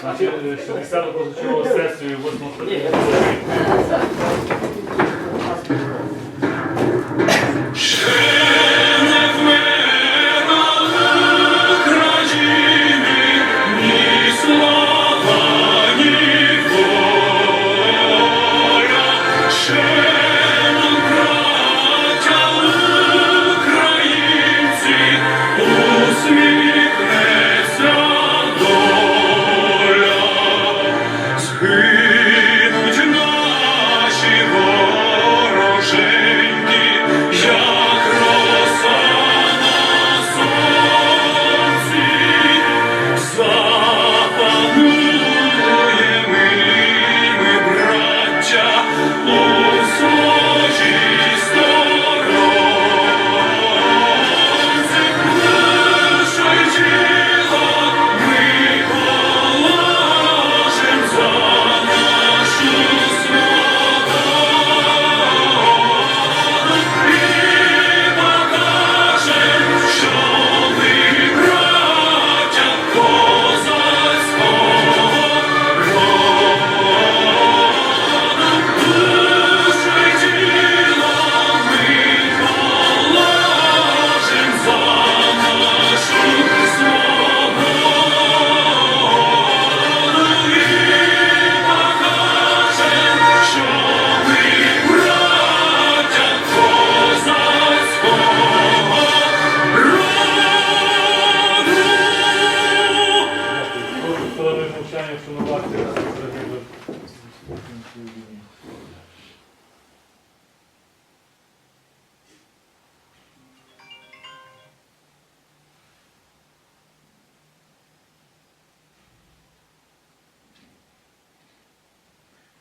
Значить, 60 позачергову сесію 8 скликання.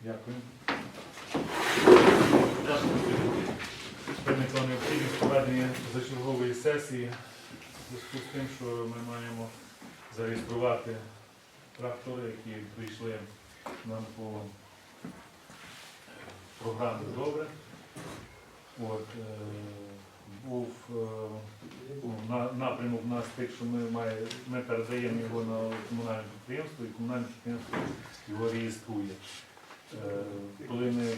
Дякую. Виникла необхідність проведення зачергової сесії в зв'язку з тим, що ми маємо зареєструвати трактори, які прийшли нам по програмі добре. От, е, був е, на, напрямок у нас тих, що ми, має, ми передаємо його на комунальне підприємство, і комунальне підприємство його реєструє. Е, коли ми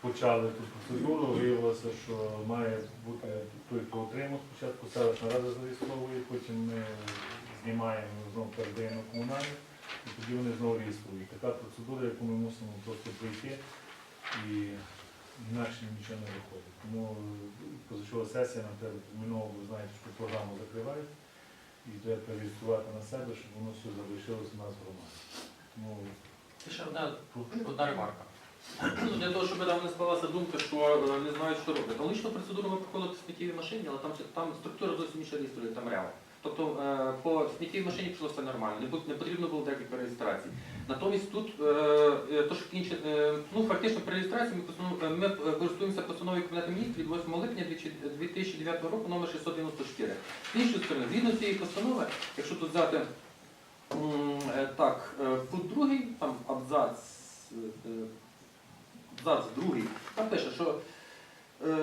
почали ту процедуру, виявилося, що має бути той, хто отримав спочатку селищна рада зареєстровує, потім ми знімаємо, знову передаємо комунальне, і тоді вони знову реєструють. Така процедура, яку ми мусимо просто пройти, і інакше нічого не виходить. Тому е, позачова сесія нам треба терміново, ви знаєте, що програму закривають, і треба перереєструвати на себе, щоб воно все залишилося у нас в громаді. Тому Ще одна, одна ремарка. Ну, Для того, щоб там не склалася думка, що е, не знають, що роблять. Логічно процедуру ми проходили по сміттєвій машині, але там, там структура зовсім інша реєструє, там реал. Тобто е, по сміттєвій машині пішло все нормально, не, потрібно було декілька реєстрацій. Натомість тут, е, що інше, ну фактично при реєстрації ми, ми користуємося постановою Кабінету міністрів від 8 липня 2009 року номер 694. З іншої сторони, згідно цієї постанови, якщо тут взяти так, е, пункт другий, там абзац, е, е, абзац другий, там пише, що е,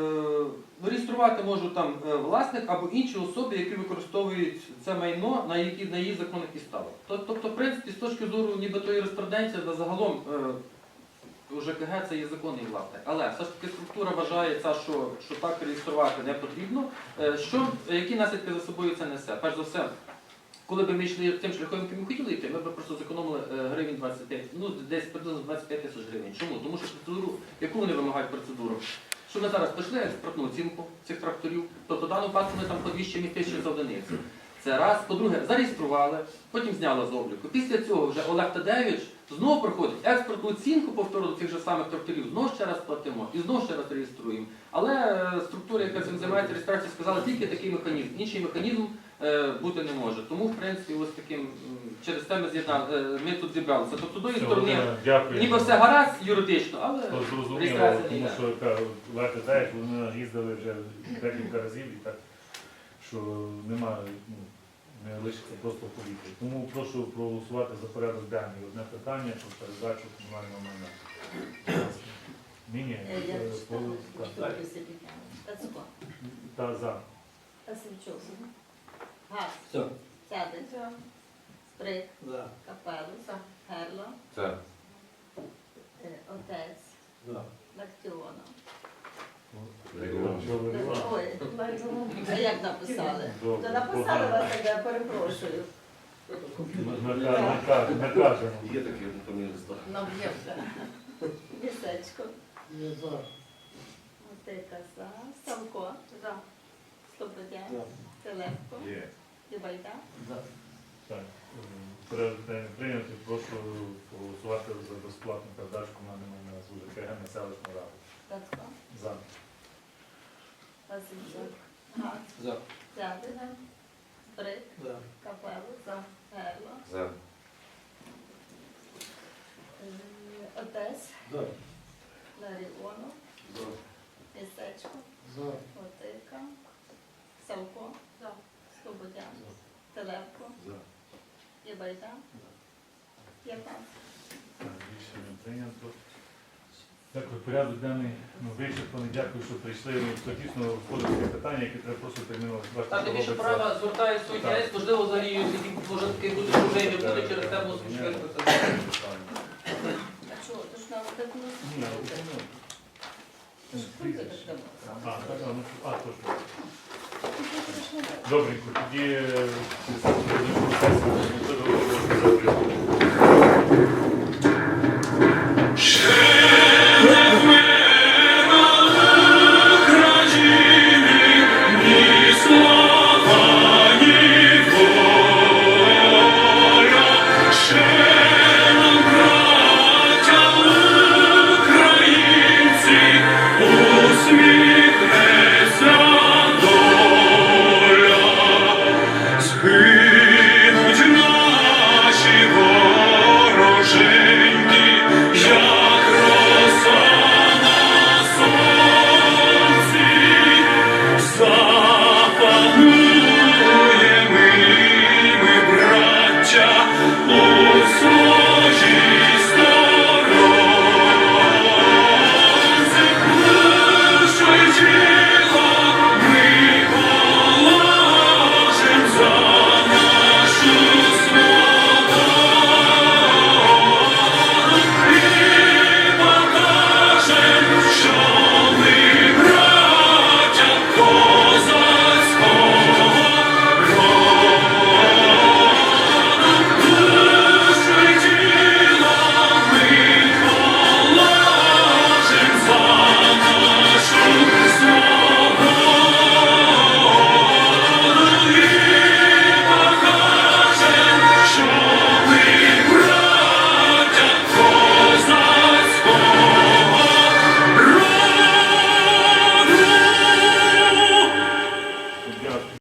реєструвати можуть там е, власник або інші особи, які використовують це майно на які на її законних підставах. Тобто, в принципі, з точки зору нібито юриспруденції, да загалом е, у ЖКГ це є законний власник. Але все ж таки структура вважає це, що, що так реєструвати не потрібно. Е, Що, які наслідки за собою це несе? Перш за все, коли б ми йшли тим шляхом, яким ми хотіли йти, ми б просто зекономили е, гривень 25, ну десь приблизно 25 тисяч гривень. Чому? Тому що процедуру, яку вони вимагають процедуру? Що ми зараз пішли експертну оцінку цих тракторів, тобто дану пасу ми там по 200 тисяч за одиницю. Це раз. По-друге, зареєстрували, потім зняли з обліку. Після цього вже Олег Тадевич знову проходить експертну оцінку повторно цих же самих тракторів, знову ще раз платимо і знову ще раз реєструємо. Але е, структура, яка цим займається реєстрацією, сказала тільки такий механізм. Інший механізм е, бути не може. Тому, в принципі, ось таким через це ми з'єднали, е, ми тут зібралися. Тобто, з одної сторони, дякую. ніби все гаразд юридично, але зрозуміло, тому що яка Лети знаєш, вони їздили вже декілька разів і так, що немає, ну, лишиться просто в повітрі. Тому прошу проголосувати за порядок денний. Одне питання про передачу комунального майна. Будь ласка. Ні, ні, Е, е, по- так. Тацько. Та за. Васильчук. Газ. Все. Сяде. Брик, За. Капелус, Герло, За. е, Отець, За. Ой, а як написали? Написали вас так, я перепрошую. Накажемо. Є таке фамілія листа. Нам є вже. Місечко. Не за. Мотика за. Самко. За. Слободян. Телепко. Є. Дібайда. За. Так, прийнятий. Прошу голосувати за безплатну передачу майна з УЖКГ на селищну раду. Тацько. За. Васильчук. Газ. За. Цядина. Брик. За. Капелус. За. Герло. За. Отець. За. Ларіонов. За. Місечко. За. Мотика. Савко. За. Слободян. Телепко. За. Дібайда. 15. Так, Рішення прийнято. Дякую, порядок даний ну, вичерпаний. Дякую, що прийшли. Ну, Це дійсно господарське питання, яке треба просто терміново бачити. Та тим більше робиться. права звертає суть Так. Можливо, взагалі які може такий буде чужий, не буде через тему бо спочатку це. А? То ж треба так Ні, ну, носити. ну, Ти. Добренько, тоді е.